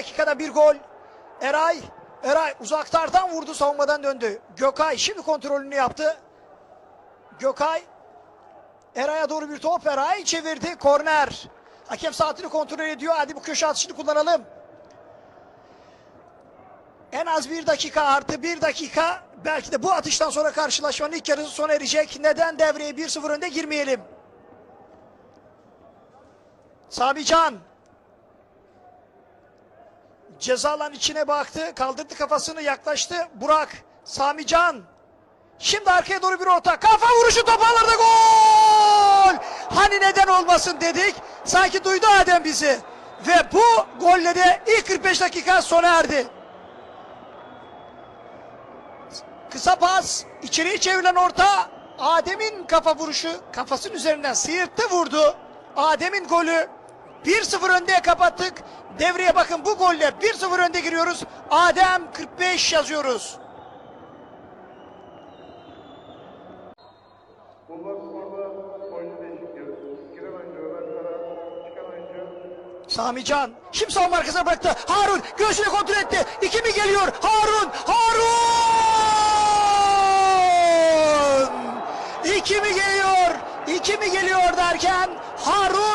dakikada bir gol. Eray, Eray uzaklardan vurdu savunmadan döndü. Gökay şimdi kontrolünü yaptı. Gökay Eray'a doğru bir top. Eray çevirdi. Korner. Hakem saatini kontrol ediyor. Hadi bu köşe atışını kullanalım. En az bir dakika artı bir dakika. Belki de bu atıştan sonra karşılaşmanın ilk yarısı sona erecek. Neden devreye 1-0 önde girmeyelim? Sami Can. Ceza alan içine baktı. Kaldırdı kafasını yaklaştı. Burak. Sami Can. Şimdi arkaya doğru bir orta. Kafa vuruşu top alırdı. Gol! Hani neden olmasın dedik. Sanki duydu Adem bizi. Ve bu golle de ilk 45 dakika sona erdi. Kısa pas. içeriye çevrilen orta. Adem'in kafa vuruşu kafasının üzerinden sıyırttı vurdu. Adem'in golü 1-0 önde kapattık. Devreye bakın bu golle 1-0 önde giriyoruz. Adem 45 yazıyoruz. Bulvar Spor'da oyuncu değişikliği. Giren oyuncu Ömer Kara, çıkan oyuncu Sami Can. Şimdi savunma arkasına bıraktı. Harun göğsüne kontrol etti. İki mi geliyor? Harun! Harun! İki mi geliyor? İki mi geliyor derken Harun